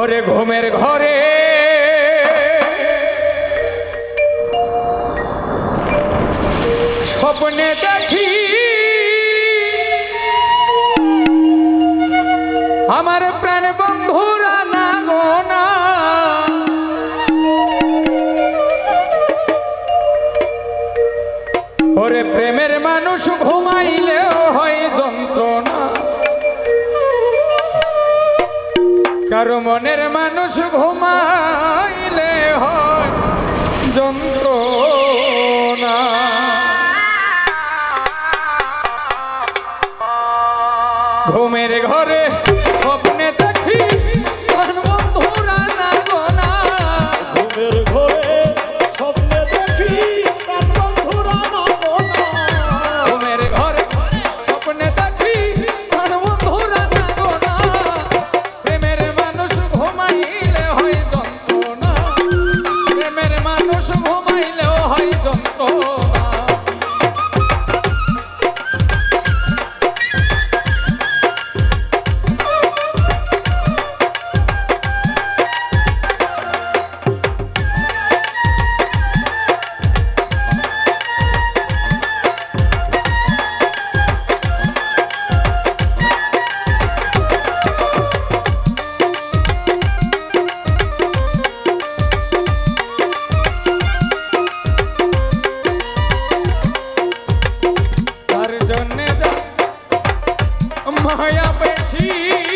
ওরে ঘুমের ঘরে। স্বপ্নে দেখি আমার প্রাণ বন্ধুরা না গোনা ওরে প্রেমের মানুষ ঘুমাইলেও হয় কারও মনের মানুষ ঘুমায়। মায়া বেশি।